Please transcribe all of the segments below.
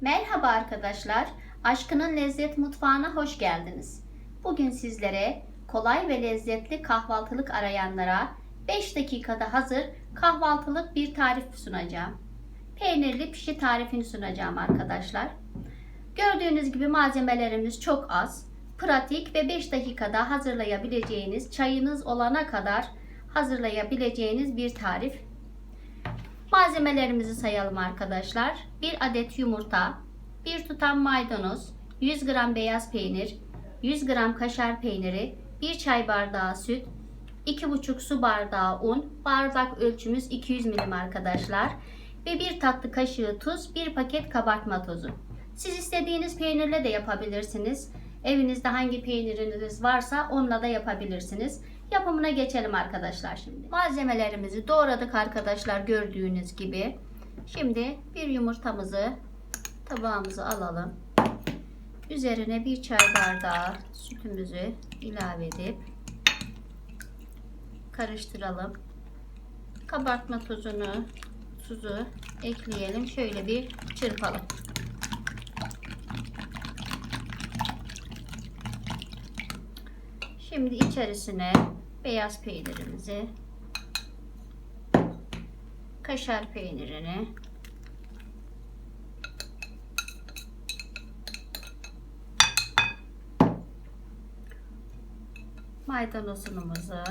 Merhaba arkadaşlar. Aşkının Lezzet Mutfağı'na hoş geldiniz. Bugün sizlere kolay ve lezzetli kahvaltılık arayanlara 5 dakikada hazır kahvaltılık bir tarif sunacağım. Peynirli pişi tarifini sunacağım arkadaşlar. Gördüğünüz gibi malzemelerimiz çok az. Pratik ve 5 dakikada hazırlayabileceğiniz, çayınız olana kadar hazırlayabileceğiniz bir tarif. Malzemelerimizi sayalım arkadaşlar. 1 adet yumurta, 1 tutam maydanoz, 100 gram beyaz peynir, 100 gram kaşar peyniri, 1 çay bardağı süt, 2,5 su bardağı un, bardak ölçümüz 200 milim arkadaşlar ve 1 tatlı kaşığı tuz, 1 paket kabartma tozu. Siz istediğiniz peynirle de yapabilirsiniz. Evinizde hangi peyniriniz varsa onunla da yapabilirsiniz. Yapımına geçelim arkadaşlar şimdi. Malzemelerimizi doğradık arkadaşlar gördüğünüz gibi. Şimdi bir yumurtamızı tabağımıza alalım. Üzerine bir çay bardağı sütümüzü ilave edip karıştıralım. Kabartma tozunu, tuzu ekleyelim. Şöyle bir çırpalım. Şimdi içerisine beyaz peynirimizi, kaşar peynirini, maydanozumuzu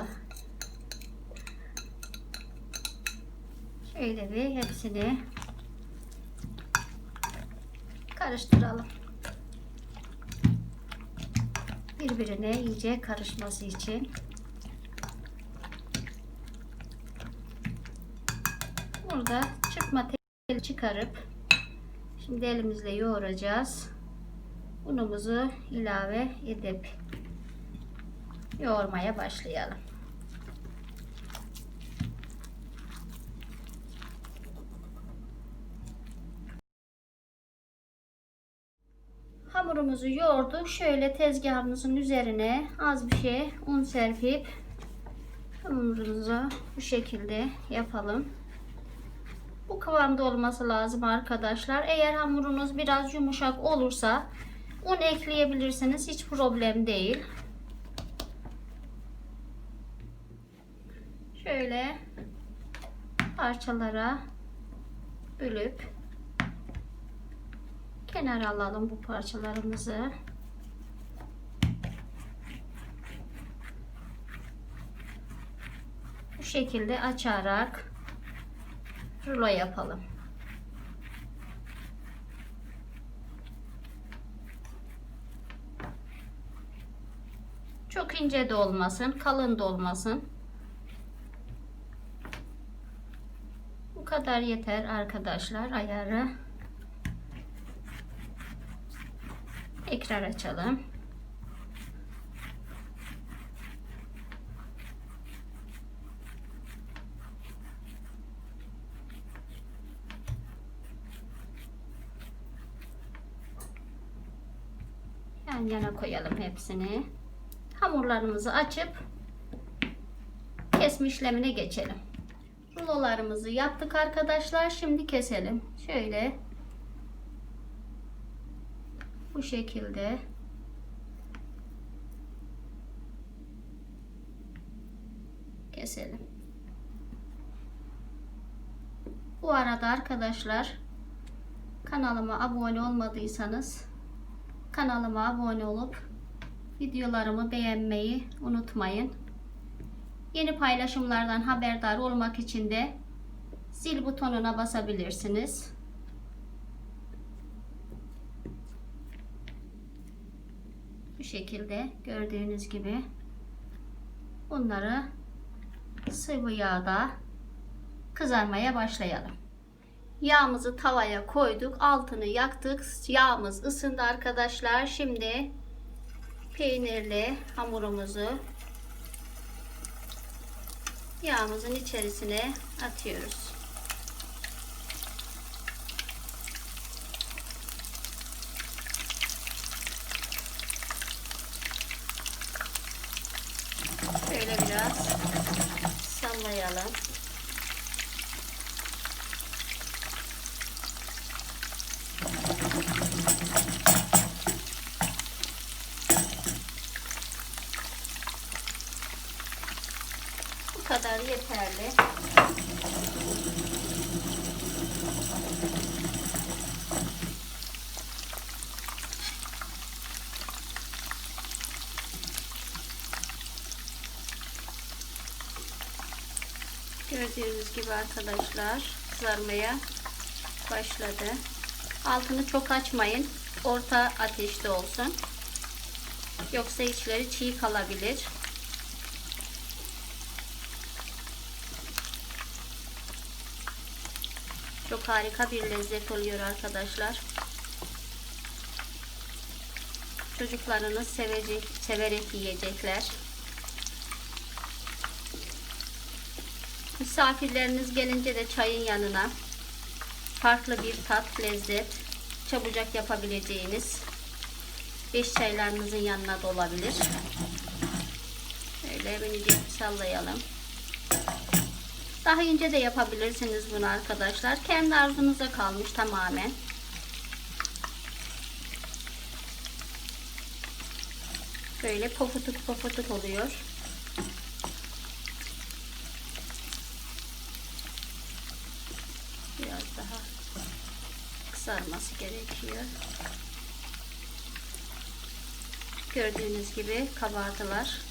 şöyle bir hepsini karıştıralım. birbirine iyice karışması için. Burada çıkma teli çıkarıp şimdi elimizle yoğuracağız. Unumuzu ilave edip yoğurmaya başlayalım. Hamurumuzu yoğurduk. Şöyle tezgahımızın üzerine az bir şey un serpip hamurumuzu bu şekilde yapalım. Bu kıvamda olması lazım arkadaşlar. Eğer hamurunuz biraz yumuşak olursa un ekleyebilirsiniz. Hiç problem değil. Şöyle parçalara bölüp kenara alalım bu parçalarımızı. Bu şekilde açarak rulo yapalım. Çok ince de olmasın, kalın da olmasın. Bu kadar yeter arkadaşlar ayarı. Tekrar açalım. Yan yana koyalım hepsini. Hamurlarımızı açıp kesme işlemine geçelim. Rulolarımızı yaptık arkadaşlar. Şimdi keselim. Şöyle bu şekilde keselim. Bu arada arkadaşlar kanalıma abone olmadıysanız kanalıma abone olup videolarımı beğenmeyi unutmayın. Yeni paylaşımlardan haberdar olmak için de zil butonuna basabilirsiniz. Bu şekilde gördüğünüz gibi bunları sıvı yağda kızarmaya başlayalım. Yağımızı tavaya koyduk. Altını yaktık. Yağımız ısındı arkadaşlar. Şimdi peynirli hamurumuzu yağımızın içerisine atıyoruz. Şöyle biraz sallayalım. Yeterli. Gördüğünüz gibi arkadaşlar kızarmaya başladı. Altını çok açmayın. Orta ateşte olsun. Yoksa içleri çiğ kalabilir. Çok harika bir lezzet oluyor arkadaşlar. Çocuklarınız sevecek, severek yiyecekler. Misafirleriniz gelince de çayın yanına farklı bir tat, lezzet, çabucak yapabileceğiniz beş çaylarınızın yanına da olabilir. Şöyle minicik sallayalım. Daha ince de yapabilirsiniz bunu arkadaşlar. Kendi arzunuza kalmış tamamen. Böyle pofuduk pofuduk oluyor. Biraz daha kızarması gerekiyor. Gördüğünüz gibi kabardılar.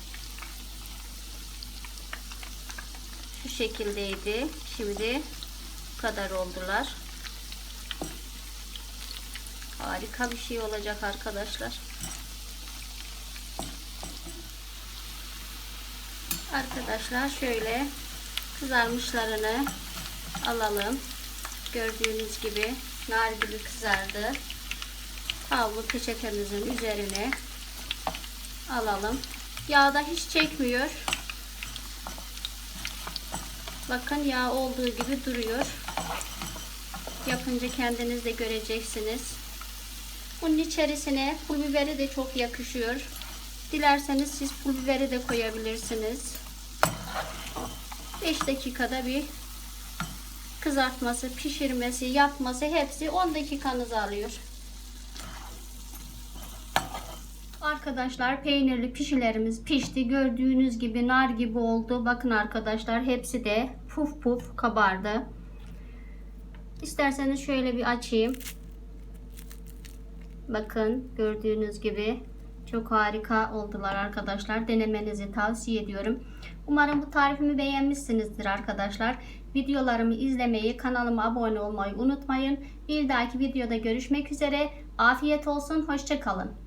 Şu şekildeydi. Şimdi bu kadar oldular. Harika bir şey olacak arkadaşlar. Arkadaşlar şöyle kızarmışlarını alalım. Gördüğünüz gibi nar gibi kızardı. Havlu peçetemizin üzerine alalım. Yağda hiç çekmiyor. Bakın yağ olduğu gibi duruyor. Yapınca kendiniz de göreceksiniz. Bunun içerisine pul biberi de çok yakışıyor. Dilerseniz siz pul biberi de koyabilirsiniz. 5 dakikada bir kızartması, pişirmesi, yapması hepsi 10 dakikanızı alıyor. Arkadaşlar peynirli pişilerimiz pişti. Gördüğünüz gibi nar gibi oldu. Bakın arkadaşlar hepsi de puf puf kabardı. İsterseniz şöyle bir açayım. Bakın gördüğünüz gibi çok harika oldular arkadaşlar. Denemenizi tavsiye ediyorum. Umarım bu tarifimi beğenmişsinizdir arkadaşlar. Videolarımı izlemeyi, kanalıma abone olmayı unutmayın. Bir dahaki videoda görüşmek üzere. Afiyet olsun, hoşçakalın.